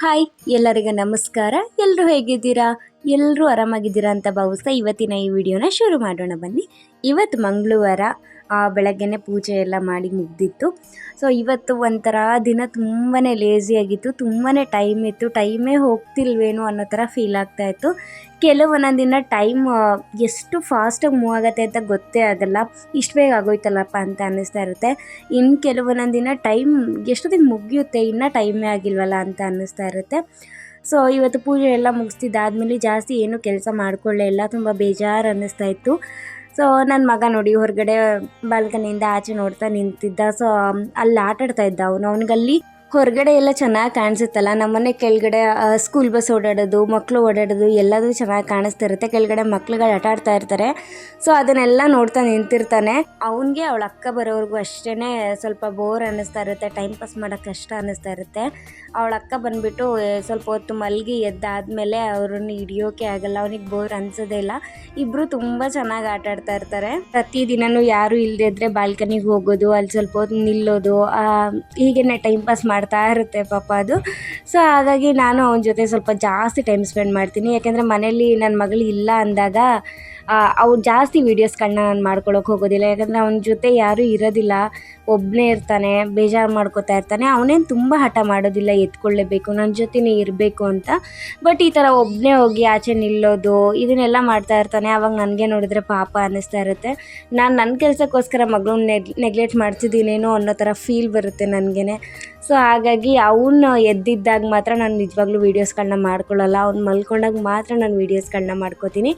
Hi, ಎಲ್ಲರಿಗೂ ನಮಸ್ಕಾರ. ಎಲ್ಲರೂ ಹೇಗಿದ್ದೀರಾ? ಎಲ್ಲರೂ ಆರಾಮಾಗಿದ್ದೀರಾ ಅಂತ ಭಾವಿಸ್ತಾ ಇವತ್ತಿನ ಈ ವಿಡಿಯೋನ ಶುರು ಮಾಡೋಣ ಬನ್ನಿ. ಇವತ್ತು ಮಂಗಳವಾರ ಬೆಳಗ್ಗೆನೆ ಪೂಜೆ ಎಲ್ಲ ಮಾಡಿ ಮುಗ್ದಿತ್ತು. ಸೊ ಇವತ್ತು ಒಂಥರ ದಿನ ತುಂಬಾ ಲೇಸಿಯಾಗಿತ್ತು ತುಂಬಾ ಟೈಮ್ ಇತ್ತು ಟೈಮೇ ಹೋಗ್ತಿಲ್ವೇನೋ ಅನ್ನೋ ಥರ ಫೀಲ್ ಆಗ್ತಾಯಿತ್ತು ಕೆಲವೊಂದೊಂದು ದಿನ ಟೈಮ್ ಎಷ್ಟು ಫಾಸ್ಟಾಗಿ ಮೂವ್ ಆಗುತ್ತೆ ಅಂತ ಗೊತ್ತೇ ಆಗಲ್ಲ. ಇಷ್ಟು ಬೇಗ ಆಗೋಯ್ತಲ್ಲಪ್ಪ ಅಂತ ಅನ್ನಿಸ್ತಾ ಇರುತ್ತೆ. ಇನ್ನು ಕೆಲವೊಂದೊಂದು ದಿನ ಟೈಮ್ ಎಷ್ಟೊತ್ತಿಗೆ ಮುಗಿಯುತ್ತೆ, ಇನ್ನು ಟೈಮೇ ಆಗಿಲ್ವಲ್ಲ ಅಂತ ಅನ್ನಿಸ್ತಾ ಇರುತ್ತೆ. ಸೊ ಇವತ್ತು ಪೂಜೆ ಎಲ್ಲ ಮುಗಿಸ್ತಿದ್ದಾದ್ಮೇಲೆ ಜಾಸ್ತಿ ಏನು ಕೆಲಸ ಮಾಡ್ಕೊಳ್ಳೇ ಇಲ್ಲ, ತುಂಬ ಬೇಜಾರು ಅನ್ನಿಸ್ತಾ ಇತ್ತು. ಸೊ ನನ್ನ ಮಗ ನೋಡಿ ಹೊರಗಡೆ ಬಾಲ್ಕನಿಯಿಂದ ಆಚೆ ನೋಡ್ತಾ ನಿಂತಿದ್ದ. ಸೊ ಅಲ್ಲಿ ಆಟಾಡ್ತಾ ಇದ್ದ ಅವನು. ಅವನಿಗಲ್ಲಿ ಹೊರಗಡೆ ಎಲ್ಲ ಚೆನ್ನಾಗಿ ಕಾಣಿಸುತ್ತಲ್ಲ? ನಮ್ಮನೆ ಕೆಳಗಡೆ ಸ್ಕೂಲ್ ಬಸ್ ಓಡಾಡೋದು ಮಕ್ಕಳು ಓಡಾಡೋದು ಎಲ್ಲದೂ ಚೆನ್ನಾಗಿ ಕಾಣಿಸ್ತಿರುತ್ತೆ. ಕೆಳಗಡೆ ಮಕ್ಳುಗಳು ಆಟ ಆಡ್ತಾ ಇರ್ತಾರೆ. ಸೊ ಅದನ್ನೆಲ್ಲ ನೋಡ್ತಾ ನಿಂತಿರ್ತಾನೆ. ಅವನಿಗೆ ಅವಳ ಅಕ್ಕ ಬರೋವರೆಗೂ ಅಷ್ಟೇ ಸ್ವಲ್ಪ ಬೋರ್ ಅನ್ನಿಸ್ತಾ ಇರುತ್ತೆ. ಟೈಮ್ ಪಾಸ್ ಮಾಡೋಕ್ಕೆ ಕಷ್ಟ ಅನ್ನಿಸ್ತಾ ಇರುತ್ತೆ. ಅವಳ ಅಕ್ಕ ಬಂದುಬಿಟ್ಟು ಸ್ವಲ್ಪ ಹೊತ್ತು ಮಲಗಿ ಎದ್ದಾದಮೇಲೆ ಅವ್ರನ್ನ ಹಿಡಿಯೋಕೆ ಆಗಲ್ಲ. ಅವನಿಗೆ ಬೋರ್ ಅನ್ಸೋದೇ ಇಲ್ಲ. ಇಬ್ಬರು ತುಂಬ ಚೆನ್ನಾಗಿ ಆಟ ಆಡ್ತಾ ಇರ್ತಾರೆ. ಪ್ರತಿದಿನವೂ ಯಾರು ಇಲ್ಲದೆ ಇದ್ದರೆ ಬಾಲ್ಕನಿಗೆ ಹೋಗೋದು, ಅಲ್ಲಿ ಸ್ವಲ್ಪ ಹೊತ್ತು ನಿಲ್ಲೋದು ಹೀಗೇನೆ ಟೈಮ್ ಪಾಸ್ ಮಾಡ್ತಾ ಇರುತ್ತೆ ಪಾಪ ಅದು. ಸೊ ಹಾಗಾಗಿ ನಾನು ಅವನ ಜೊತೆ ಸ್ವಲ್ಪ ಜಾಸ್ತಿ ಟೈಮ್ ಸ್ಪೆಂಡ್ ಮಾಡ್ತೀನಿ. ಯಾಕೆಂದರೆ ಮನೇಲಿ ನನ್ನ ಮಗಳು ಇಲ್ಲ ಅಂದಾಗ ಅವ್ರು ಜಾಸ್ತಿ ವೀಡಿಯೋಸ್ಗಳನ್ನ ನಾನು ಮಾಡ್ಕೊಳ್ಳೋಕೆ ಹೋಗೋದಿಲ್ಲ. ಯಾಕಂದರೆ ಅವನ ಜೊತೆ ಯಾರೂ ಇರೋದಿಲ್ಲ. ಒಬ್ಬನೇ ಇರ್ತಾನೆ, ಬೇಜಾರು ಮಾಡ್ಕೋತಾ ಇರ್ತಾನೆ, ಅವನೇನು ತುಂಬ ಹಠ ಮಾಡೋದಿಲ್ಲ, ಎತ್ಕೊಳ್ಳೇಬೇಕು ನನ್ನ ಜೊತೆನೇ ಇರಬೇಕು ಅಂತ. ಬಟ್ ಈ ಥರ ಒಬ್ಬನೇ ಹೋಗಿ ಆಚೆ ನಿಲ್ಲೋದು, ಇದನ್ನೆಲ್ಲ ಮಾಡ್ತಾ ಇರ್ತಾನೆ ಆವಾಗ ನನಗೆ ನೋಡಿದ್ರೆ ಪಾಪ ಅನ್ನಿಸ್ತಾ ಇರುತ್ತೆ. ನಾನು ನನ್ನ ಕೆಲಸಕ್ಕೋಸ್ಕರ ಮಗಳನ್ನ ನೆಗ್ ನೆಗ್ಲೆಕ್ಟ್ ಮಾಡ್ತಿದ್ದೀನೇನೋ ಅನ್ನೋ ಥರ ಫೀಲ್ ಬರುತ್ತೆ ನನಗೇ ಸೊ ಹಾಗಾಗಿ ಅವನು ಎದ್ದಿದ್ದಾಗ ಮಾತ್ರ ನಾನು ನಿಜವಾಗ್ಲೂ ವೀಡಿಯೋಸ್ಗಳನ್ನ ಮಾಡ್ಕೊಳ್ಳಲ್ಲ, ಅವ್ನು ಮಲ್ಕೊಂಡಾಗ ಮಾತ್ರ ನಾನು ವೀಡಿಯೋಸ್ಗಳನ್ನ ಮಾಡ್ಕೋತೀನಿ.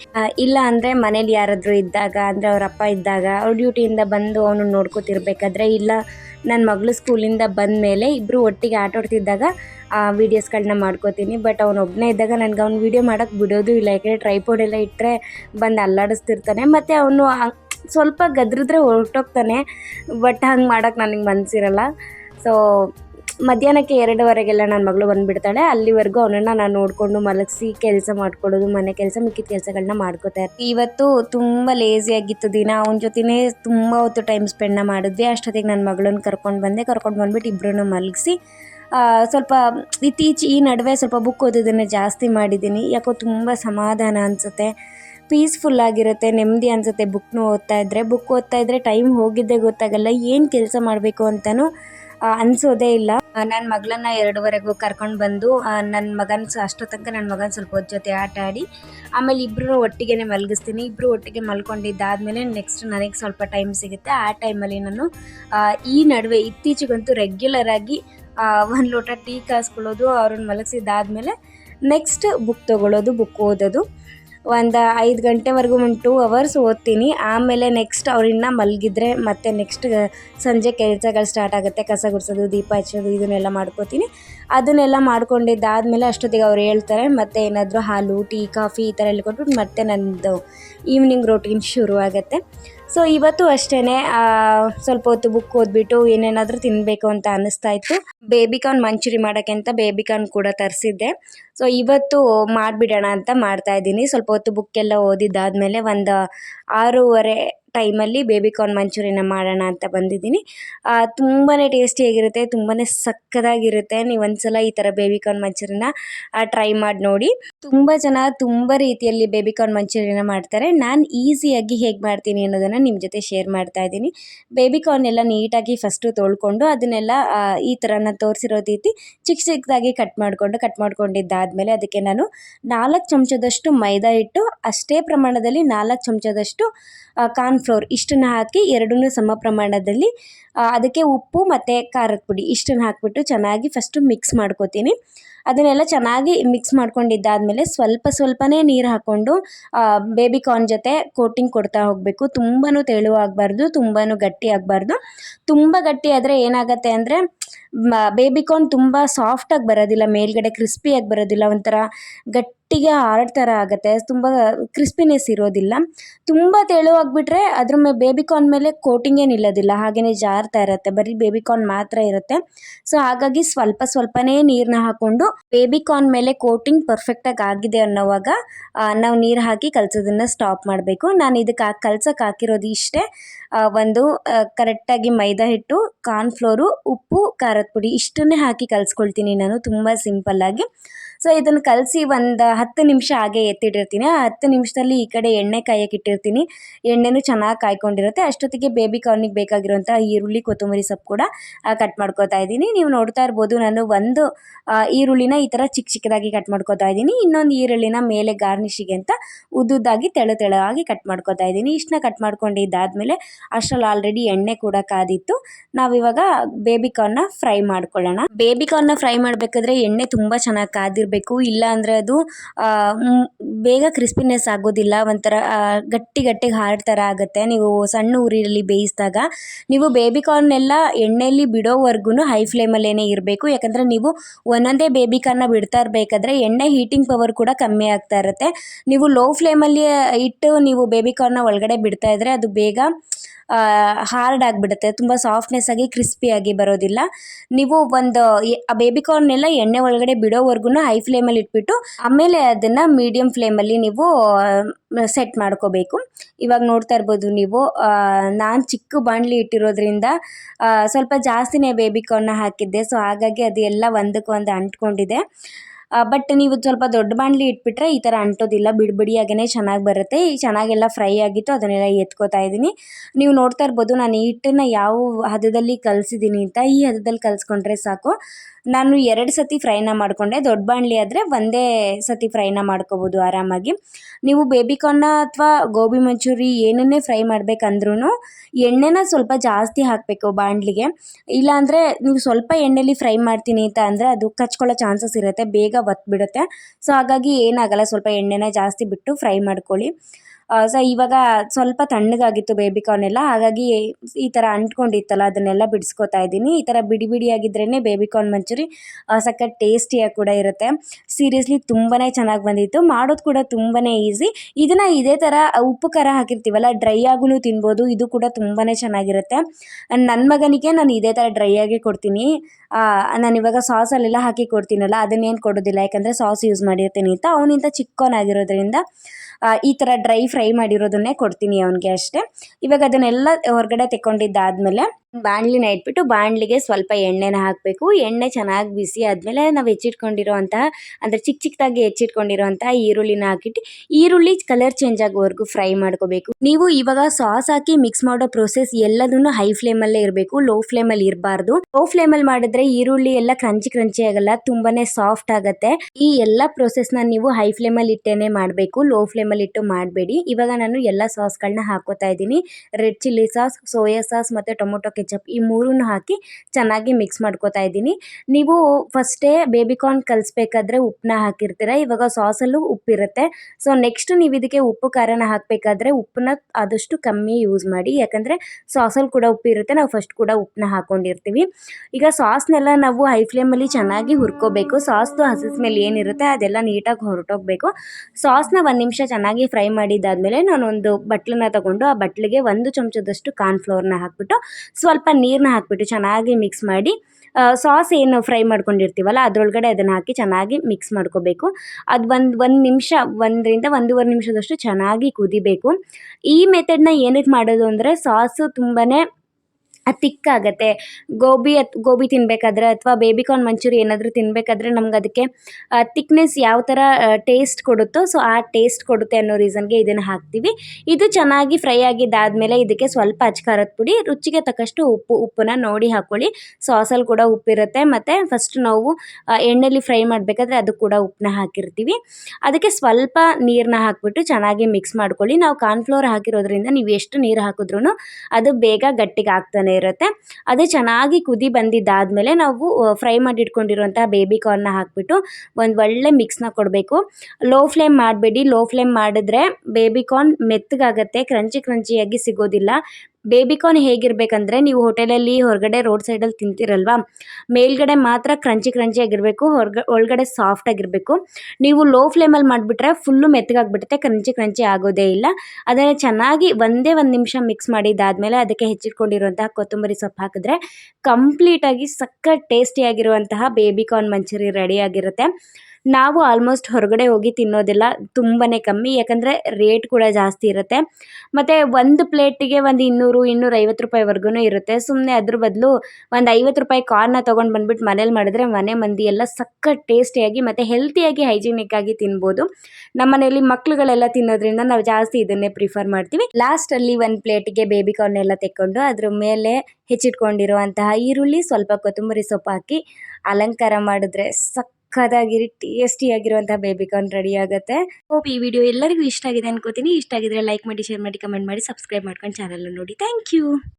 ಇಲ್ಲ ಅಂದರೆ ಮನೇಲಿ ಯಾರಾದರೂ ಇದ್ದಾಗ, ಅಂದರೆ ಅವ್ರ ಅಪ್ಪ ಇದ್ದಾಗ, ಅವ್ರ ಡ್ಯೂಟಿಯಿಂದ ಬಂದು ಅವನು ನೋಡ್ಕೋತಿರ್ಬೇಕಾದ್ರೆ ಇಲ್ಲ ನನ್ನ ಮಗಳು ಸ್ಕೂಲಿಂದ ಬಂದ ಮೇಲೆ ಇಬ್ಬರು ಒಟ್ಟಿಗೆ ಆಟ ಆಡ್ತಿದ್ದಾಗ ವೀಡಿಯೋಸ್ಗಳನ್ನ ಮಾಡ್ಕೋತೀನಿ. ಬಟ್ ಅವನೊಬ್ಬನೇ ಇದ್ದಾಗ ನನಗೆ ಅವ್ನು ವೀಡಿಯೋ ಮಾಡೋಕ್ಕೆ ಬಿಡೋದು ಇಲ್ಲ. ಯಾಕೆಂದರೆ ಟ್ರೈಪೋಡ್ ಎಲ್ಲ ಇಟ್ಟರೆ ಬಂದು ಅಲ್ಲಾಡಿಸ್ತಿರ್ತಾನೆ. ಮತ್ತು ಅವನು ಸ್ವಲ್ಪ ಗದ್ರಿದ್ರೆ ಹೊರಟೋಗ್ತಾನೆ. ಬಟ್ ಹಂಗೆ ಮಾಡೋಕ್ಕೆ ನನಗೆ ಮನಸ್ಸಿರಲ್ಲ ಸೊ ಮಧ್ಯಾಹ್ನಕ್ಕೆ ಎರಡುವರೆಗೆಲ್ಲ ನನ್ನ ಮಗಳು ಬಂದುಬಿಡ್ತಾಳೆ. ಅಲ್ಲಿವರೆಗೂ ಅವನನ್ನು ನಾನು ನೋಡಿಕೊಂಡು ಮಲಗಿಸಿ ಕೆಲಸ ಮಾಡ್ಕೊಡೋದು, ಮನೆ ಕೆಲಸ, ಮಿಕ್ಕಿದ ಕೆಲಸಗಳನ್ನ ಮಾಡ್ಕೋತಾ ಇರ್ತೀನಿ. ಇವತ್ತು ತುಂಬ ಲೇಸಿಯಾಗಿತ್ತು ದಿನ. ಅವನ ಜೊತೆನೇ ತುಂಬ ಹೊತ್ತು ಟೈಮ್ ಸ್ಪೆಂಡ್ನ ಮಾಡಿದ್ವಿ. ಅಷ್ಟೊತ್ತಿಗೆ ನನ್ನ ಮಗಳನ್ನ ಕರ್ಕೊಂಡು ಬಂದೆ. ಕರ್ಕೊಂಡು ಬಂದ್ಬಿಟ್ಟು ಇಬ್ಬರನ್ನು ಮಲಗಿಸಿ ಸ್ವಲ್ಪ ಇತ್ತೀಚೆ ಈ ನಡುವೆ ಸ್ವಲ್ಪ ಬುಕ್ ಓದೋದನ್ನು ಜಾಸ್ತಿ ಮಾಡಿದ್ದೀನಿ. ಯಾಕೋ ತುಂಬ ಸಮಾಧಾನ ಅನಿಸುತ್ತೆ. ಪೀಸ್ಫುಲ್ ಆಗಿರುತ್ತೆ, ನೆಮ್ಮದಿ ಅನಿಸುತ್ತೆ ಬುಕ್ನು ಓದ್ತಾ ಇದ್ದರೆ ಬುಕ್ ಓದ್ತಾ ಇದ್ದರೆ ಟೈಮ್ ಹೋಗಿದ್ದೇ ಗೊತ್ತಾಗಲ್ಲ. ಏನು ಕೆಲಸ ಮಾಡಬೇಕು ಅಂತಲೂ ಅನಿಸೋದೇ ಇಲ್ಲ. ನನ್ನ ಮಗಳನ್ನ ಎರಡುವರೆಗೂ ಕರ್ಕೊಂಡು ಬಂದು ನನ್ನ ಮಗನ ಅಷ್ಟೋ ತನಕ ನನ್ನ ಮಗನ ಸ್ವಲ್ಪ ಹೊತ್ತು ಜೊತೆ ಆಟ ಆಡಿ, ಆಮೇಲೆ ಇಬ್ಬರು ಒಟ್ಟಿಗೆ ಮಲಗಿಸ್ತೀನಿ. ಇಬ್ಬರು ಒಟ್ಟಿಗೆ ಮಲ್ಕೊಂಡಿದ್ದಾದ್ಮೇಲೆ ನೆಕ್ಸ್ಟ್ ನನಗೆ ಸ್ವಲ್ಪ ಟೈಮ್ ಸಿಗುತ್ತೆ. ಆ ಟೈಮಲ್ಲಿ ನಾನು ಈ ನಡುವೆ ಇತ್ತೀಚೆಗಂತೂ ರೆಗ್ಯುಲರ್ ಆಗಿ ಒಂದು ಲೋಟ ಟೀ ಕಾಸ್ಕೊಳ್ಳೋದು, ಅವ್ರನ್ನ ಮಲಗಿಸಿದ್ದಾದಮೇಲೆ ನೆಕ್ಸ್ಟ್ ಬುಕ್ ತಗೊಳ್ಳೋದು ಬುಕ್ ಓದೋದು. ಒಂದು ಐದು ಗಂಟೆವರೆಗೂ ಒಂದು ಟೂ ಅವರ್ಸ್ ಓದ್ತೀನಿ. ಆಮೇಲೆ ನೆಕ್ಸ್ಟ್ ಅವರಿನ್ನ ಮಲಗಿದ್ರೆ ಮತ್ತೆ ನೆಕ್ಸ್ಟ್ ಸಂಜೆ ಕೆಲಸಗಳು ಸ್ಟಾರ್ಟ್ ಆಗುತ್ತೆ. ಕಸ ಗುಡಿಸೋದು, ದೀಪ ಹಚ್ಚೋದು, ಇದನ್ನೆಲ್ಲ ಮಾಡ್ಕೋತೀನಿ. ಅದನ್ನೆಲ್ಲ ಮಾಡ್ಕೊಂಡಿದ್ದಾದಮೇಲೆ ಅಷ್ಟೊತ್ತಿಗೆ ಅವ್ರು ಹೇಳ್ತಾರೆ, ಮತ್ತೆ ಏನಾದರೂ ಹಾಲು, ಟೀ, ಕಾಫಿ ಈ ಥರ ಎಲ್ಲ ಕೊಟ್ಬಿಟ್ಟು ಮತ್ತೆ ನನ್ನದು ಈವ್ನಿಂಗ್ ರೊಟೀನ್ ಶುರು ಆಗುತ್ತೆ ಸೊ ಇವತ್ತು ಅಷ್ಟೇ ಸ್ವಲ್ಪ ಹೊತ್ತು ಬುಕ್ ಓದ್ಬಿಟ್ಟು ಏನೇನಾದರೂ ತಿನ್ನಬೇಕು ಅಂತ ಅನ್ನಿಸ್ತಾ ಇತ್ತು. ಬೇಬಿಕಾರ್ನ್ ಮಂಚೂರಿ ಮಾಡೋಕ್ಕೆ ಅಂತ ಬೇಬಿಕಾರ್ನ್ ಕೂಡ ತರಿಸಿದ್ದೆ. ಸೊ ಇವತ್ತು ಮಾಡಿಬಿಡೋಣ ಅಂತ ಮಾಡ್ತಾ ಇದ್ದೀನಿ. ಸ್ವಲ್ಪ ಹೊತ್ತು ಬುಕ್ಕೆಲ್ಲ ಓದಿದ್ದಾದಮೇಲೆ ಒಂದು ಆರೂವರೆ ಟೈಮಲ್ಲಿ ಬೇಬಿಕಾರ್ನ್ ಮಂಚೂರಿನ ಮಾಡೋಣ ಅಂತ ಬಂದಿದ್ದೀನಿ. ತುಂಬಾ ಟೇಸ್ಟಿಯಾಗಿರುತ್ತೆ ತುಂಬಾ ಸಕ್ಕದಾಗಿರುತ್ತೆ. ನೀವು ಒಂದ್ಸಲ ಈ ಥರ ಬೇಬಿಕಾರ್ನ್ ಮಂಚೂರಿನ ಟ್ರೈ ಮಾಡಿ ನೋಡಿ. ತುಂಬ ಜನ ತುಂಬ ರೀತಿಯಲ್ಲಿ ಬೇಬಿ ಕಾರ್ನ್ ಮಂಚೂರಿನ ಮಾಡ್ತಾರೆ. ನಾನು ಈಸಿಯಾಗಿ ಹೇಗೆ ಮಾಡ್ತೀನಿ ಅನ್ನೋದನ್ನು ನಿಮ್ಮ ಜೊತೆ ಶೇರ್ ಮಾಡ್ತಾ ಇದ್ದೀನಿ. ಬೇಬಿಕಾರ್ನ್ ಎಲ್ಲ ನೀಟಾಗಿ ಫಸ್ಟು ತೊಳ್ಕೊಂಡು ಅದನ್ನೆಲ್ಲ ಈ ಥರ ನಾನು ತೋರಿಸಿರೋ ರೀತಿ ಚಿಕ್ಕ ಚಿಕ್ಕದಾಗಿ ಕಟ್ ಮಾಡಿಕೊಂಡು, ಕಟ್ ಮಾಡ್ಕೊಂಡಿದ್ದಾದಮೇಲೆ ಅದಕ್ಕೆ ನಾನು ನಾಲ್ಕು ಚಮಚದಷ್ಟು ಮೈದಾ ಹಿಟ್ಟು, ಅಷ್ಟೇ ಪ್ರಮಾಣದಲ್ಲಿ ನಾಲ್ಕು ಚಮಚದಷ್ಟು ಕಾರ್ನ್ ಫ್ಲೋರ್ ಇಷ್ಟನ್ನು ಹಾಕಿ ಎರಡನ್ನೂ ಸಮ ಪ್ರಮಾಣದಲ್ಲಿ ಅದಕ್ಕೆ ಉಪ್ಪು ಮತ್ತು ಖಾರದ ಪುಡಿ ಇಷ್ಟನ್ನು ಹಾಕಿಬಿಟ್ಟು ಚೆನ್ನಾಗಿ ಫಸ್ಟು ಮಿಕ್ಸ್ ಮಾಡ್ಕೋತೀನಿ. ಅದನ್ನೆಲ್ಲ ಚೆನ್ನಾಗಿ ಮಿಕ್ಸ್ ಮಾಡ್ಕೊಂಡಿದ್ದಾದಮೇಲೆ ಸ್ವಲ್ಪ ಸ್ವಲ್ಪನೇ ನೀರು ಹಾಕ್ಕೊಂಡು ಬೇಬಿ ಕಾರ್ನ್ ಜೊತೆ ಕೋಟಿಂಗ್ ಕೊಡ್ತಾ ಹೋಗಬೇಕು. ತುಂಬಾ ತೆಳು ಆಗಬಾರ್ದು ತುಂಬಾ ಗಟ್ಟಿ ಆಗಬಾರ್ದು. ತುಂಬ ಗಟ್ಟಿ ಆದರೆ ಏನಾಗುತ್ತೆ ಅಂದರೆ ಬೇಬಿ ಕಾರ್ನ್ ತುಂಬ ಸಾಫ್ಟಾಗಿ ಬರೋದಿಲ್ಲ, ಮೇಲ್ಗಡೆ ಕ್ರಿಸ್ಪಿಯಾಗಿ ಬರೋದಿಲ್ಲ, ಒಂಥರ ಗಟ್ಟಿ ಗಟ್ಟಿಗೆ ಹಾರ್ಡ್ ಥರ ಆಗುತ್ತೆ. ತುಂಬ ಕ್ರಿಸ್ಪಿನೆಸ್ ಇರೋದಿಲ್ಲ. ತುಂಬ ತೆಳುವಾಗಿಬಿಟ್ರೆ ಅದ್ರ ಮೇಲೆ ಬೇಬಿಕಾರ್ನ್ ಮೇಲೆ ಕೋಟಿಂಗೇ ನಿಲ್ಲೋದಿಲ್ಲ ಹಾಗೆಯೇ ಜಾರ್ತಾ ಇರುತ್ತೆ. ಬರೀ ಬೇಬಿಕಾರ್ನ್ ಮಾತ್ರ ಇರುತ್ತೆ. ಸೊ ಹಾಗಾಗಿ ಸ್ವಲ್ಪ ಸ್ವಲ್ಪನೇ ನೀರನ್ನ ಹಾಕ್ಕೊಂಡು ಬೇಬಿಕಾರ್ನ್ ಮೇಲೆ ಕೋಟಿಂಗ್ ಪರ್ಫೆಕ್ಟಾಗಿ ಆಗಿದೆ ಅನ್ನೋವಾಗ ನಾವು ನೀರು ಹಾಕಿ ಕಲಸೋದನ್ನು ಸ್ಟಾಪ್ ಮಾಡಬೇಕು. ನಾನು ಇದಕ್ಕೆ ಕಲ್ಸೋಕೆ ಹಾಕಿರೋದು ಇಷ್ಟೇ. ಒಂದು ಕರೆಕ್ಟಾಗಿ ಮೈದಾ ಹಿಟ್ಟು ಕಾರ್ನ್ಫ್ಲೋರು ಉಪ್ಪು, ಖಾರದ ಪುಡಿ ಇಷ್ಟನ್ನೇ ಹಾಕಿ ಕಲಿಸ್ಕೊಳ್ತೀನಿ ನಾನು. ತುಂಬ ಸಿಂಪಲ್ಲಾಗಿ ಸೊ ಇದನ್ನು ಕಲಸಿ ಒಂದು ಹತ್ತು ನಿಮಿಷ ಹಾಗೆ ಎತ್ತಿಟ್ಟಿರ್ತೀನಿ. ಆ ಹತ್ತು ನಿಮಿಷದಲ್ಲಿ ಈ ಕಡೆ ಎಣ್ಣೆ ಕಾಯಕ್ಕೆ ಇಟ್ಟಿರ್ತೀನಿ. ಎಣ್ಣೆನೂ ಚೆನ್ನಾಗಿ ಕಾಯ್ಕೊಂಡಿರುತ್ತೆ. ಅಷ್ಟೊತ್ತಿಗೆ ಬೇಬಿ ಕಾರ್ನಿಗೆ ಬೇಕಾಗಿರುವಂಥ ಈರುಳ್ಳಿ, ಕೊತ್ತಂಬರಿ ಸೊಪ್ಪು ಕೂಡ ಕಟ್ ಮಾಡ್ಕೊತಾ ಇದ್ದೀನಿ. ನೀವು ನೋಡ್ತಾ ಇರ್ಬೋದು ನಾನು ಒಂದು ಈರುಳ್ಳಿನ ಈ ಥರ ಚಿಕ್ಕ ಚಿಕ್ಕದಾಗಿ ಕಟ್ ಮಾಡ್ಕೊತಾ ಇದ್ದೀನಿ. ಇನ್ನೊಂದು ಈರುಳ್ಳಿನ ಮೇಲೆ ಗಾರ್ನಿಷಿಗೆ ಅಂತ ಉದ್ದುದ್ದಾಗಿ ತೆಳು ತೆಳುವಾಗಿ ಕಟ್ ಮಾಡ್ಕೊತಾ ಇದ್ದೀನಿ. ಇಷ್ಟನ್ನ ಕಟ್ ಮಾಡ್ಕೊಂಡಿದ್ದಾದಮೇಲೆ ಅಷ್ಟರಲ್ಲಿ ಆಲ್ರೆಡಿ ಎಣ್ಣೆ ಕೂಡ ಕಾದಿತ್ತು. ನಾವಿವಾಗ ಬೇಬಿ ಕಾರ್ನ ಫ್ರೈ ಮಾಡ್ಕೊಳ್ಳೋಣ. ಬೇಬಿ ಕಾರ್ನ ಫ್ರೈ ಮಾಡಬೇಕಾದ್ರೆ ಎಣ್ಣೆ ತುಂಬ ಚೆನ್ನಾಗಿ ಕಾದಿರಬೇಕು ಇಲ್ಲ ಅಂದರೆ ಅದು ಬೇಗ ಕ್ರಿಸ್ಪಿನೆಸ್ ಆಗೋದಿಲ್ಲ, ಒಂಥರ ಗಟ್ಟಿ ಗಟ್ಟಿಗೆ ಹಾರ್ಡ್ ಥರ ಆಗುತ್ತೆ. ನೀವು ಸಣ್ಣ ಊರಿನಲ್ಲಿ ಬೇಯಿಸಿದಾಗ, ನೀವು ಬೇಬಿ ಕಾರ್ನೆಲ್ಲ ಎಣ್ಣೆಯಲ್ಲಿ ಬಿಡೋವರೆಗೂ ಹೈ ಫ್ಲೇಮಲ್ಲೇ ಇರಬೇಕು. ಯಾಕಂದರೆ ನೀವು ಒಂದೊಂದೇ ಬೇಬಿ ಕಾರ್ನ ಬಿಡ್ತಾ ಇರಬೇಕಾದ್ರೆ ಎಣ್ಣೆ ಹೀಟಿಂಗ್ ಪವರ್ ಕೂಡ ಕಮ್ಮಿ ಆಗ್ತಾ ಇರುತ್ತೆ. ನೀವು ಲೋ ಫ್ಲೇಮಲ್ಲಿ ಇಟ್ಟು ನೀವು ಬೇಬಿ ಕಾರ್ನ ಒಳಗಡೆ ಬಿಡ್ತಾ ಇದ್ದರೆ ಅದು ಬೇಗ ಹಾರ್ಡ್ ಆಗಿಬಿಡುತ್ತೆ, ತುಂಬ ಸಾಫ್ಟ್ನೆಸ್ ಆಗಿ ಕ್ರಿಸ್ಪಿಯಾಗಿ ಬರೋದಿಲ್ಲ. ನೀವು ಒಂದು ಆ ಬೇಬಿ ಕಾರ್ನೆಲ್ಲ ಎಣ್ಣೆ ಒಳಗಡೆ ಬಿಡೋವರೆಗೂ ಹೈ ಫ್ಲೇಮಲ್ಲಿ ಇಟ್ಬಿಟ್ಟು, ಆಮೇಲೆ ಅದನ್ನು ಮೀಡಿಯಮ್ ಫ್ಲೇಮಲ್ಲಿ ನೀವು ಸೆಟ್ ಮಾಡ್ಕೋಬೇಕು. ಇವಾಗ ನೋಡ್ತಾ ಇರ್ಬೋದು ನೀವು ನಾನು ಚಿಕ್ಕ ಬಾಣಲಿ ಇಟ್ಟಿರೋದ್ರಿಂದ ಸ್ವಲ್ಪ ಜಾಸ್ತಿನೇ ಬೇಬಿ ಕಾರ್ನ ಹಾಕಿದ್ದೆ. ಸೊ ಹಾಗಾಗಿ ಅದು ಎಲ್ಲ ಒಂದಕ್ಕೊಂದು ಅಂಟ್ಕೊಂಡಿದೆ. ಬಟ್ ನೀವು ಸ್ವಲ್ಪ ದೊಡ್ಡ ಬಾಣಲಿ ಇಟ್ಬಿಟ್ರೆ ಈ ಥರ ಅಂಟೋದಿಲ್ಲ. ಬಿಡಿ ಬಿಡಿಯಾಗೇ ಚೆನ್ನಾಗಿ ಬರುತ್ತೆ. ಈ ಚೆನ್ನಾಗೆಲ್ಲ ಫ್ರೈ ಆಗಿತ್ತು, ಅದನ್ನೆಲ್ಲ ಎತ್ಕೋತಾ ಇದ್ದೀನಿ. ನೀವು ನೋಡ್ತಾ ಇರ್ಬೋದು, ನಾನು ಈ ಹಿಟ್ಟನ್ನ ಯಾವ ಹದದಲ್ಲಿ ಕಲಸಿದ್ದೀನಿ ಅಂತ, ಈ ಹದದಲ್ಲಿ ಕಲಿಸ್ಕೊಂಡ್ರೆ ಸಾಕು. ನಾನು ಎರಡು ಸತಿ ಫ್ರೈನ ಮಾಡಿಕೊಂಡೆ. ದೊಡ್ಡ ಬಾಣಲಿ ಆದರೆ ಒಂದೇ ಸತಿ ಫ್ರೈನ ಮಾಡ್ಕೋಬೋದು ಆರಾಮಾಗಿ. ನೀವು ಬೇಬಿಕಾರ್ನ ಅಥವಾ ಗೋಬಿ ಮಂಚೂರಿ ಏನನ್ನೇ ಫ್ರೈ ಮಾಡಬೇಕಂದ್ರೂ ಎಣ್ಣೆನ ಸ್ವಲ್ಪ ಜಾಸ್ತಿ ಹಾಕಬೇಕು ಬಾಣಲಿಗೆ. ಇಲ್ಲಾಂದರೆ ನೀವು ಸ್ವಲ್ಪ ಎಣ್ಣೆಲಿ ಫ್ರೈ ಮಾಡ್ತೀನಿ ಅಂತ ಅಂದರೆ ಅದು ಕಚ್ಕೊಳ್ಳೋ ಚಾನ್ಸಸ್ ಇರುತ್ತೆ. ಬೇಗ ಒತ್ಬಿಡುತ್ತೆ. ಸೊ ಹಾಗಾಗಿ ಏನಾಗಲ್ಲ ಸ್ವಲ್ಪ ಎಣ್ಣೆನ ಜಾಸ್ತಿ ಬಿಟ್ಟು ಫ್ರೈ ಮಾಡ್ಕೊಳ್ಳಿ. ಸೊ ಇವಾಗ ಸ್ವಲ್ಪ ತಣ್ಣಗಾಗಿತ್ತು ಬೇಬಿ ಕಾರ್ನ್ ಎಲ್ಲ. ಹಾಗಾಗಿ ಈ ಥರ ಅಂಟ್ಕೊಂಡಿತ್ತಲ್ಲ, ಅದನ್ನೆಲ್ಲ ಬಿಡಿಸ್ಕೊತಾ ಇದ್ದೀನಿ. ಈ ಥರ ಬಿಡಿ ಬಿಡಿಯಾಗಿದ್ರೇ ಬೇಬಿ ಕಾರ್ನ್ ಮಂಚೂರಿ ಸಖತ್ ಟೇಸ್ಟಿಯಾಗಿ ಕೂಡ ಇರುತ್ತೆ. ಸೀರಿಯಸ್ಲಿ ತುಂಬಾ ಚೆನ್ನಾಗಿ ಬಂದಿತ್ತು. ಮಾಡೋದು ಕೂಡ ತುಂಬಾ ಈಸಿ ಇದನ್ನು ಇದೇ ಥರ ಉಪ್ಪು, ಖಾರ ಹಾಕಿರ್ತೀವಲ್ಲ ಡ್ರೈ ಆಗೂ ತಿನ್ಬೋದು. ಇದು ಕೂಡ ತುಂಬಾ ಚೆನ್ನಾಗಿರುತ್ತೆ. ನನ್ನ ಮಗನಿಗೆ ನಾನು ಇದೇ ಥರ ಡ್ರೈ ಆಗಿ ಕೊಡ್ತೀನಿ. ನಾನು ಇವಾಗ ಸಾಸಲ್ಲೆಲ್ಲ ಹಾಕಿ ಕೊಡ್ತೀನಲ್ಲ, ಅದನ್ನೇನು ಕೊಡೋದಿಲ್ಲ. ಯಾಕಂದರೆ ಸಾಸ್ ಯೂಸ್ ಮಾಡಿರ್ತೀನಿ ಅಂತ. ಅವನಿಂದ ಚಿಕ್ಕವನಾಗಿರೋದ್ರಿಂದ ಈ ಥರ ಡ್ರೈ ಫ್ರೈ ಮಾಡಿರೋದನ್ನೇ ಕೊಡ್ತೀನಿ ಅವನಿಗೆ ಅಷ್ಟೇ. ಇವಾಗ ಅದನ್ನೆಲ್ಲ ಹೊರಗಡೆ ತೆಕ್ಕೊಂಡಿದ್ದಾದಮೇಲೆ ಬಾಣಲಿನ ಇಟ್ಬಿಟ್ಟು ಬಾಣಲಿಗೆ ಸ್ವಲ್ಪ ಎಣ್ಣೆನ ಹಾಕಬೇಕು. ಎಣ್ಣೆ ಚೆನ್ನಾಗಿ ಬಿಸಿ ಆದಮೇಲೆ ನಾವು ಹೆಚ್ಚಿಟ್ಕೊಂಡಿರೋ ಅಂತಹ ಅಂದರೆ ಚಿಕ್ಕ ಚಿಕ್ಕದಾಗಿ ಹೆಚ್ಚಿಟ್ಕೊಂಡಿರೋಂತಹ ಈರುಳ್ಳಿನ ಹಾಕಿಟ್ಟು, ಈರುಳ್ಳಿ ಕಲರ್ ಚೇಂಜ್ ಆಗೋವರೆಗೂ ಫ್ರೈ ಮಾಡ್ಕೋಬೇಕು. ನೀವು ಇವಾಗ ಸಾಸ್ ಹಾಕಿ ಮಿಕ್ಸ್ ಮಾಡೋ ಪ್ರೊಸೆಸ್ ಎಲ್ಲದನ್ನು ಹೈ ಫ್ಲೇಮಲ್ಲೇ ಇರಬೇಕು ಲೋ ಫ್ಲೇಮಲ್ಲಿ ಇರಬಾರ್ದು. ಲೋ ಫ್ಲೇಮಲ್ಲಿ ಮಾಡಿದ್ರೆ ಈರುಳ್ಳಿ ಎಲ್ಲ ಕ್ರಂಚಿ ಕ್ರಂಚಿ ಆಗಲ್ಲ, ತುಂಬಾನೇ ಸಾಫ್ಟ್ ಆಗುತ್ತೆ. ಈ ಎಲ್ಲ ಪ್ರೊಸೆಸ್ನ ನೀವು ಹೈ ಫ್ಲೇಮಲ್ಲಿ ಇಟ್ಟೇನೆ ಮಾಡಬೇಕು ಲೋ ಫ್ಲೇಮಲ್ಲಿ ಇಟ್ಟು ಮಾಡಬೇಡಿ. ಇವಾಗ ನಾನು ಎಲ್ಲ ಸಾಸ್ಗಳನ್ನ ಹಾಕೋತಾ ಇದ್ದೀನಿ. Red chilli sauce soya sauce ಮತ್ತು ಟೊಮೊಟೊ ಕೆಚಪ್ ಈ ಮೂರನ್ನು ಹಾಕಿ ಚೆನ್ನಾಗಿ ಮಿಕ್ಸ್ ಮಾಡ್ಕೋತಾ ಇದ್ದೀನಿ. ನೀವು ಫಸ್ಟೇ ಬೇಬಿಕಾರ್ನ್ ಕಲಿಸ್ಬೇಕಾದ್ರೆ ಉಪ್ಪನ್ನ ಹಾಕಿರ್ತೀರ, ಇವಾಗ ಸಾಸಲ್ಲೂ ಉಪ್ಪಿರುತ್ತೆ ಸೊ ನೆಕ್ಸ್ಟ್ ನೀವು ಇದಕ್ಕೆ ಉಪ್ಪು, ಖಾರನ ಹಾಕಬೇಕಾದ್ರೆ ಉಪ್ಪನ್ನ ಆದಷ್ಟು ಕಮ್ಮಿ ಯೂಸ್ ಮಾಡಿ, ಯಾಕಂದರೆ ಸಾಸಲ್ಲಿ ಕೂಡ ಉಪ್ಪಿರುತ್ತೆ ನಾವು ಫಸ್ಟ್ ಕೂಡ ಉಪ್ಪನ್ನ ಹಾಕ್ಕೊಂಡಿರ್ತೀವಿ ಈಗ ಸಾಸ್ನೆಲ್ಲ ನಾವು ಹೈ ಫ್ಲೇಮಲ್ಲಿ ಚೆನ್ನಾಗಿ ಹುರ್ಕೋಬೇಕು. ಸಾಸ್ದು ಹಸಿ ಮೇಲೆ ಏನಿರುತ್ತೆ ಅದೆಲ್ಲ ನೀಟಾಗಿ ಹೊರಟೋಗ್ಬೇಕು. ಸಾಸ್ನ ಒಂದು ನಿಮಿಷ ಚೆನ್ನಾಗಿ ಫ್ರೈ ಮಾಡಿದ್ದಾದಮೇಲೆ ನಾನೊಂದು ಬಟ್ಲನ್ನ ತಗೊಂಡು ಆ ಬಟ್ಲಿಗೆ ಒಂದು ಚಮಚದಷ್ಟು ಕಾರ್ನ್ಫ್ಲೋರ್ನ ಹಾಕ್ಬಿಟ್ಟು ಸ್ವಲ್ಪ ನೀರನ್ನ ಹಾಕಿಬಿಟ್ಟು ಚೆನ್ನಾಗಿ ಮಿಕ್ಸ್ ಮಾಡಿ ಸಾಸ್ ಏನು ಫ್ರೈ ಮಾಡ್ಕೊಂಡಿರ್ತೀವಲ್ಲ ಅದರೊಳಗಡೆ ಅದನ್ನು ಹಾಕಿ ಚೆನ್ನಾಗಿ ಮಿಕ್ಸ್ ಮಾಡ್ಕೋಬೇಕು. ಅದು ಒಂದು ಒಂದು ನಿಮಿಷ, ಒಂದರಿಂದ ಒಂದೂವರೆ ನಿಮಿಷದಷ್ಟು ಚೆನ್ನಾಗಿ ಕುದಿಬೇಕು. ಈ ಮೆಥಡ್ನ ಏನಕ್ಕೆ ಮಾಡೋದು ಅಂದರೆ ಸಾಸು ತುಂಬಾ ತಿಕ್ಕಾಗತ್ತೆ. ಗೋಬಿ ಅತ್, ಗೋಬಿ ತಿನ್ನಬೇಕಾದ್ರೆ ಅಥವಾ ಬೇಬಿಕಾರ್ನ್ ಮಂಚೂರಿ ಏನಾದರೂ ತಿನ್ನಬೇಕಾದ್ರೆ ನಮ್ಗೆ ಅದಕ್ಕೆ ತಿಕ್ನೆಸ್ ಯಾವ ಥರ ಟೇಸ್ಟ್ ಕೊಡುತ್ತೋ ಸೊ ಆ ಟೇಸ್ಟ್ ಕೊಡುತ್ತೆ ಅನ್ನೋ ರೀಸನ್ಗೆ ಇದನ್ನು ಹಾಕ್ತೀವಿ. ಇದು ಚೆನ್ನಾಗಿ ಫ್ರೈ ಆಗಿದ್ದಾದಮೇಲೆ ಇದಕ್ಕೆ ಸ್ವಲ್ಪ ಅಚ್ಕಾರದ ಪುಡಿ, ರುಚಿಗೆ ತಕ್ಕಷ್ಟು ಉಪ್ಪು, ಉಪ್ಪನ್ನ ನೋಡಿ ಹಾಕ್ಕೊಳ್ಳಿ ಸಾಸಲ್ಲಿ ಕೂಡ ಉಪ್ಪಿರುತ್ತೆ, ಮತ್ತು ಫಸ್ಟ್ ನಾವು ಎಣ್ಣೆಲಿ ಫ್ರೈ ಮಾಡಬೇಕಾದ್ರೆ ಅದು ಕೂಡ ಉಪ್ಪನ್ನ ಹಾಕಿರ್ತೀವಿ. ಅದಕ್ಕೆ ಸ್ವಲ್ಪ ನೀರನ್ನ ಹಾಕಿಬಿಟ್ಟು ಚೆನ್ನಾಗಿ ಮಿಕ್ಸ್ ಮಾಡ್ಕೊಳ್ಳಿ. ನಾವು ಕಾರ್ನ್ಫ್ಲೋರ್ ಹಾಕಿರೋದ್ರಿಂದ ನೀವು ಎಷ್ಟು ನೀರು ಹಾಕಿದ್ರೂ ಅದು ಬೇಗ ಗಟ್ಟಿಗೆ ಆಗ್ತಾನೆ ಇರುತ್ತೆ. ಅದು ಚೆನ್ನಾಗಿ ಕುದಿ ಬಂದಿದ್ದಾದಮೇಲೆ ನಾವು ಫ್ರೈ ಮಾಡಿ ಇಟ್ಕೊಂಡಿರುವಂಥ ಬೇಬಿ ಕಾರ್ನ್ನ ಹಾಕ್ಬಿಟ್ಟು ಒಂದು ಒಳ್ಳೆ ಮಿಕ್ಸ್ನ ಕೊಡಬೇಕು. ಲೋ ಫ್ಲೇಮ್ ಮಾಡಬೇಡಿ. ಲೋ ಫ್ಲೇಮ್ ಮಾಡಿದ್ರೆ ಬೇಬಿ ಕಾರ್ನ್ ಮೆತ್ತಗಾಗತ್ತೆ. ಕ್ರಂಚಿ ಕ್ರಂಚಿಯಾಗಿ ಸಿಗೋದಿಲ್ಲ. ಬೇಬಿಕಾರ್ನ್ ಹೇಗಿರ್ಬೇಕಂದ್ರೆ ನೀವು ಹೋಟೆಲಲ್ಲಿ ಹೊರಗಡೆ ರೋಡ್ ಸೈಡಲ್ಲಿ ತಿಂತಿರಲ್ವಾ? ಮೇಲ್ಗಡೆ ಮಾತ್ರ ಕ್ರಂಚಿ ಕ್ರಂಚಿ ಆಗಿರಬೇಕು, ಹೊರಗ, ಒಳಗಡೆ ಸಾಫ್ಟ್ ಆಗಿರಬೇಕು. ನೀವು ಲೋ ಫ್ಲೇಮಲ್ಲಿ ಮಾಡಿಬಿಟ್ರೆ ಫುಲ್ಲು ಮೆತ್ತಗಾಗ್ಬಿಡುತ್ತೆ, ಕ್ರಂಚಿ ಕ್ರಂಚಿ ಆಗೋದೇ ಇಲ್ಲ. ಅದನ್ನು ಚೆನ್ನಾಗಿ ಒಂದೇ ಒಂದು ನಿಮಿಷ ಮಿಕ್ಸ್ ಮಾಡಿದ್ದಾದಮೇಲೆ ಅದಕ್ಕೆ ಹೆಚ್ಚಿಟ್ಕೊಂಡಿರುವಂತಹ ಕೊತ್ತಂಬರಿ ಸೊಪ್ಪು ಹಾಕಿದ್ರೆ ಕಂಪ್ಲೀಟಾಗಿ ಸಖತ್ ಟೇಸ್ಟಿಯಾಗಿರುವಂತಹ ಬೇಬಿಕಾರ್ನ್ ಮಂಚೂರಿ ರೆಡಿ ಆಗಿರುತ್ತೆ. ನಾವು ಆಲ್ಮೋಸ್ಟ್ ಹೊರಗಡೆ ಹೋಗಿ ತಿನ್ನೋದಿಲ್ಲ ತುಂಬಾ ಕಮ್ಮಿ. ಯಾಕಂದರೆ ರೇಟ್ ಕೂಡ ಜಾಸ್ತಿ ಇರುತ್ತೆ. ಮತ್ತು ಒಂದು ಪ್ಲೇಟಿಗೆ ಒಂದು ಇನ್ನೂರು, ಇನ್ನೂರೈವತ್ತು ರೂಪಾಯಿವರೆಗೂ ಇರುತ್ತೆ. ಸುಮ್ಮನೆ ಅದ್ರ ಬದಲು ಒಂದು ಐವತ್ತು ರೂಪಾಯಿ ಕಾರ್ನ ತೊಗೊಂಡು ಬಂದ್ಬಿಟ್ಟು ಮನೇಲಿ ಮಾಡಿದ್ರೆ ಮನೆ ಮಂದಿ ಎಲ್ಲ ಸಖತ್ ಟೇಸ್ಟಿಯಾಗಿ ಮತ್ತು ಹೆಲ್ತಿಯಾಗಿ ಹೈಜಿನಿಕ್ ಆಗಿ ತಿನ್ಬೋದು. ನಮ್ಮ ಮನೆಯಲ್ಲಿ ಮಕ್ಳುಗಳೆಲ್ಲ ತಿನ್ನೋದ್ರಿಂದ ನಾವು ಜಾಸ್ತಿ ಇದನ್ನೇ ಪ್ರಿಫರ್ ಮಾಡ್ತೀವಿ. ಲಾಸ್ಟಲ್ಲಿ ಒಂದು ಪ್ಲೇಟಿಗೆ ಬೇಬಿ ಕಾರ್ನ್ ಎಲ್ಲ ತೆಕ್ಕೊಂಡು ಅದ್ರ ಮೇಲೆ ಹೆಚ್ಚಿಟ್ಕೊಂಡಿರುವಂತಹ ಈರುಳ್ಳಿ, ಸ್ವಲ್ಪ ಕೊತ್ತಂಬರಿ ಸೊಪ್ಪು ಹಾಕಿ ಅಲಂಕಾರ ಮಾಡಿದ್ರೆ ಸಕ್ಕತ್ತಾಗಿರಿ ಬೇಬಿ ಕಾರ್ನ್ ರೆಡಿ ಆಗುತ್ತೆ. ಹೋಪ್ ಈ ವಿಡಿಯೋ ಎಲ್ಲರಿಗೂ ಇಷ್ಟ ಆಗಿದೆ ಅನ್ಕೋತೀನಿ. ಇಷ್ಟ ಆಗಿದ್ರೆ ಲೈಕ್ ಮಾಡಿ ಶೇರ್ ಮಾಡಿ ಕಮೆಂಟ್ ಮಾಡಿ ಸಬ್ಸ್ಕ್ರೈಬ್ ಮಾಡ್ಕೊಂಡು ಚಾನಲ್ ನೋಡಿ. Thank you